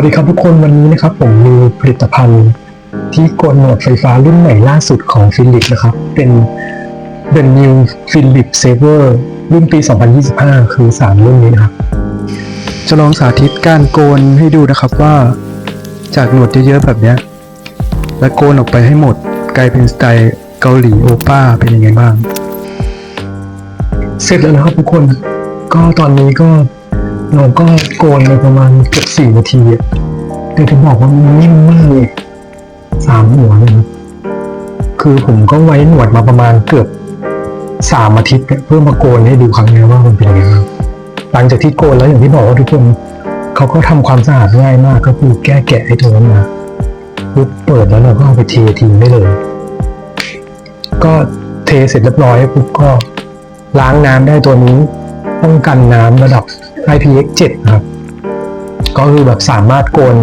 วัสดีครับทุกคนวันนี้นะครับผมมีผลิตภัณฑ์ที่โกนหนวดไฟฟ้ารุ่นใหม่ล่าสุดของฟิลิปนะครับ เป็น The New Philip Saver รุ่นปี 2025 คือ 3 รุ่นนี้นะครับ จะลองสาธิตการโกนให้ดูนะครับว่าจากหนวดเยอะๆแบบนี้และโกนออกไปให้หมดกลายเป็นสไตล์เกาหลีโอป้าเป็นยังไงบ้าง เสร็จแล้วนะครับทุกคนก็ตอนนี้ก็ เราก็โกนไปประมาณเกือบสี่นาทีอะแต่ถึงบอกว่ามันนิ่มมากเลยสามหัวเลยนะคือผมก็ไว้หนวดมาประมาณเกือบสามอาทิตย์เพื่อมาโกนให้ดูครั้งนี้ว่ามันเป็นยังไงบ้างหลังจากที่โกนแล้วอย่างที่บอกว่าทุกคนเขาก็ทำความสะอาดง่ายมากก็คือแก้แกะให้ตรงนั้นมาปุ๊บเปิดแล้วเราก็เอาไปเททิ้งได้เลย ก็เทเสร็จเรียบร้อยปุ๊บก็ล้างน้ำได้ตัวนี้ป้องกันน้ำระดับ IPX7 ครับ ก็คือแบบสามารถโกน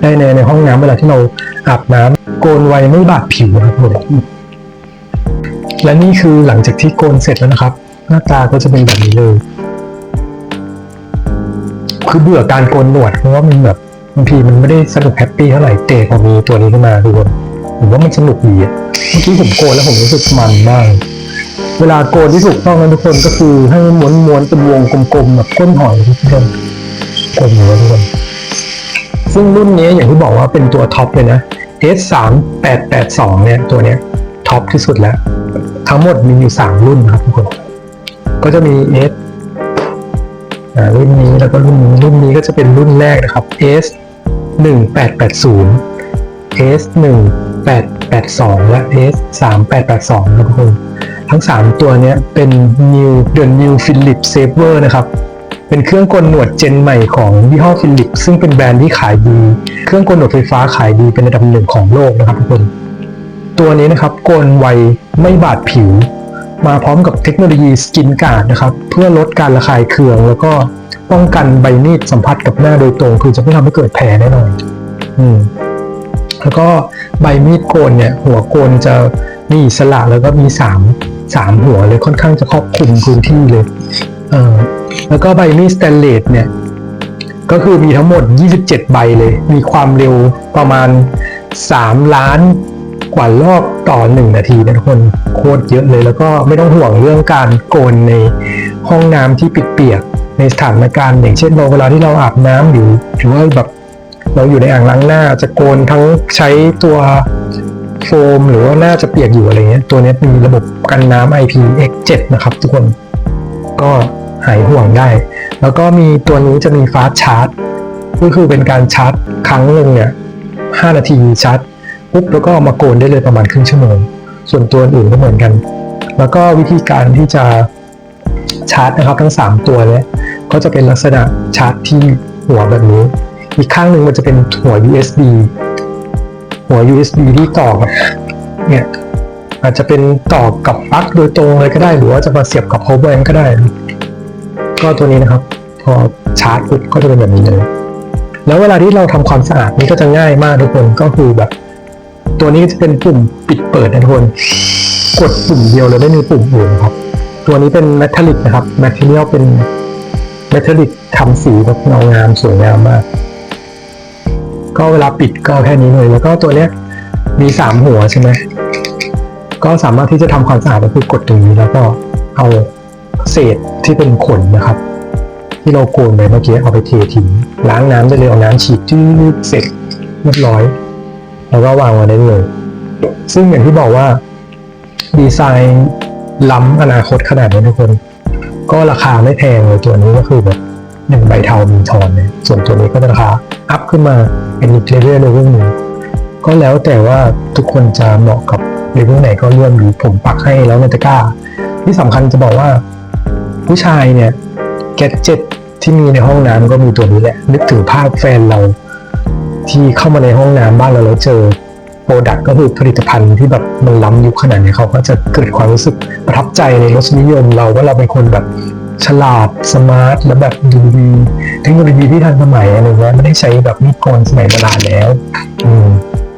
ได้ในในห้องน้ำเวลาที่เราอาบน้ำโกนไวไม่บาดผิวนะครับผมและนี่คือหลังจากที่โกนเสร็จแล้วนะครับ หน้าตาก็จะเป็นแบบนี้เลย คือเบื่อการโกนหนวดเพราะว่ามันแบบบางทีมันไม่ได้สนุกแฮปปี้เท่าไหร่เตะพอมีตัวนี้ขึ้นมาทุกคนผมว่ามันสนุกดีอะเมื่อกี้ผมโกนแล้วผมรู้สึกมันมาก เวลาโกนที่ถูกต้องนะทุกคนก็คือให้ม้วนม้วนๆเป็นวงกลมๆแบบก้นหอยทุกคนกลมอยู่นะทุกคนซึ่งรุ่นนี้อย่างที่บอกว่าเป็นตัวท็อปเลยนะ S 3 8 8 2 เนี่ยตัวเนี้ยท็อปที่สุดแล้ว ทั้งหมดมีอยู่ 3 รุ่นนะครับทุกคน ก็จะมี S อ่ารุ่นนี้แล้วก็รุ่นนี้รุ่นนี้ก็จะเป็นรุ่นแรกนะครับ S 1 8 8 0 S 1 8 8 2 และ S 3 8 8 2 นะทุกคน ทั้ง 3 ตัวนี้เป็น New The New Philip Saver นะครับ เป็นเครื่องกลหนวดเจนใหม่ของยี่ห้อ Philip ซึ่งเป็นแบรนด์ที่ขายดี เครื่องกลหนวดไฟฟ้าขายดีเป็นระดับหนึ่งของโลกนะครับทุกคน ตัวนี้นะครับโกนไวไม่บาดผิว มาพร้อมกับเทคโนโลยีสกินการ์ดนะครับ เพื่อลดการระคายเคือง แล้วก็ป้องกันใบมีดสัมผัสกับหน้าโดยตรง คือจะไม่ทำให้เกิดแผลแน่นอนอืมแล้วก็ใบมีดโกนเนี่ยหัวโกนจะมีอิสระแล้วก็มีสาม สามหัวเลยค่อนข้างจะครอบคลุมพื้นที่เลยเออแล้วก็ใบมีดสแตนเลสเนี่ย ก็คือมีทั้งหมด 27 ใบเลย มีความเร็วประมาณ 3 ล้านกว่ารอบต่อ 1 นาทีนะทุกคนโคตรเยอะเลย แล้วก็ไม่ต้องห่วงเรื่องการโกนในห้องน้ำที่ปิดเปียกในสถานการณ์อย่างเช่นเราเวลาที่เราอาบน้ำอยู่หรือว่าแบบเราอยู่ในอ่างล้างหน้าจะโกนทั้งใช้ตัว โฟมหรือว่าน้าจะเปียกอยู่อะไรเงี้ยตัวนี้มีระบบกันน้ำ IPX7 นะครับทุกคนก็หายห่วงได้ แล้วก็มีตัวนี้จะมีฟาสชาร์จก็คือเป็นการชาร์จครั้งหนึ่งเนี่ย5นาทีชาร์จปุ๊บแล้วก็ามาโกนได้เลยประมาณครึ่งชั่วโมง ส่วนตัวอื่นก็เหมือนกัน แล้วก็วิธีการที่จะชาร์จนะครับทั้ง 3 ตัวเนี่ยก็จะเป็นลักษณะชาร์จที่หัวแบบนี้ อีกข้างหนึ่งมันจะเป็นหัว USB หัว USB ที่ต่อกับเนี่ยอาจจะเป็นต่อกับปลั๊กโดยตรงเลยก็ได้ หรือว่าจะมาเสียบกับ power bank ก็ได้ ก็ตัวนี้นะครับ พอชาร์จปุ๊บก็จะเป็นแบบนี้เลย แล้วเวลาที่เราทำความสะอาดนี่ก็จะง่ายมากทุกคนก็คือแบบ ตัวนี้จะเป็นปุ่มปิดเปิดนะทุกคนกดปุ่มเดียวเลยไม่มีปุ่มอื่นครับ ตัวนี้เป็นแมทลิกนะครับแมทเทียลเป็นแมทลิกทำสีแบบเงางามสวยงามมาก ก็เวลาปิดก็แค่นี้เลย แล้วก็ตัวเนี้ยมีสามหัวใช่ไหมก็สามารถที่จะทำความสะอาดก็คือกดตรงนี้แล้วก็เอาเศษที่เป็นขนนะครับ ที่เราโกนไปเมื่อกี้เอาไปเททิ้งล้างน้ำได้เลยเอาน้ำฉีดจืดเสร็จเรียบร้อย แล้วก็วางไว้ได้เลย ซึ่งอย่างที่บอกว่าดีไซน์ล้ำอนาคตขนาดนี้ทุกคน ก็ราคาไม่แพงเลยตัวนี้ก็คือแบบ หนึ่งใบเทามีทอนเนี่ยส่วนตัวนี้ก็ราคาอัพขึ้นมาเป็นอีกเลเวลเลเวลหนึ่งก็แล้วแต่ว่าทุกคนจะเหมาะกับเลเวลไหนก็เลื่อนดูผมปักให้แล้วในตะกร้า ที่สำคัญจะบอกว่า ผู้ชายเนี่ยแกดเจ็ตที่มีในห้องน้ำก็มีตัวนี้แหละ นึกถึงภาพแฟนเรา ที่เข้ามาในห้องน้ำบ้านเราแล้วเจอโปรดักต์ก็คือผลิตภัณฑ์ที่แบบมันล้ำยุคขนาดนี้เขาก็จะเกิดความรู้สึกประทับใจในรสนิยมเราว่าเราเป็นคนแบบ ฉลาดสมาร์ทและแบบดูดีเทคโนโลยีที่ทันสมัยอะไรเงี้ยไม่ได้ใช้แบบมีดโกนสมัยโบราณแล้วอืม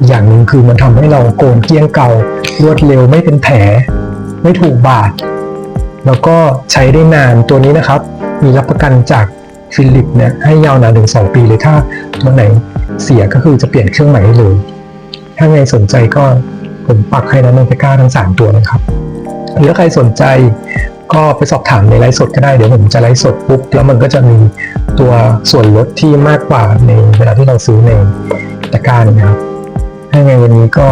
อย่างหนึ่งคือมันทำให้เราโกนเกลี้ยงเก่ารวดเร็วไม่เป็นแผล ไม่ถูกบาด แล้วก็ใช้ได้นานตัวนี้นะครับ มีรับประกันจากฟิลิปเนี่ยให้ยาวนานถึง 2 ปีเลยถ้าตัวไหนเสียก็คือจะเปลี่ยนเครื่องใหม่ได้เลย ถ้าใครสนใจก็ผมปักให้นะในตะกร้าทั้งสามตัวนะครับหรือถ้าใครสนใจ ก็ไปสอบถามในไลฟ์สดก็ได้เดี๋ยวผมจะไลฟ์สดปุ๊บแล้วมันก็จะมีตัวส่วนลดที่มากกว่าในเวลาที่เราซื้อในตะกร้านะครับถ้าไงวันนี้ก็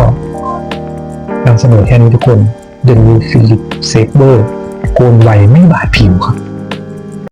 นำเสนอแค่นี้ทุกคนเดนนีฟิลิปเซเบอร์โกนไวไม่บาดผิวครับ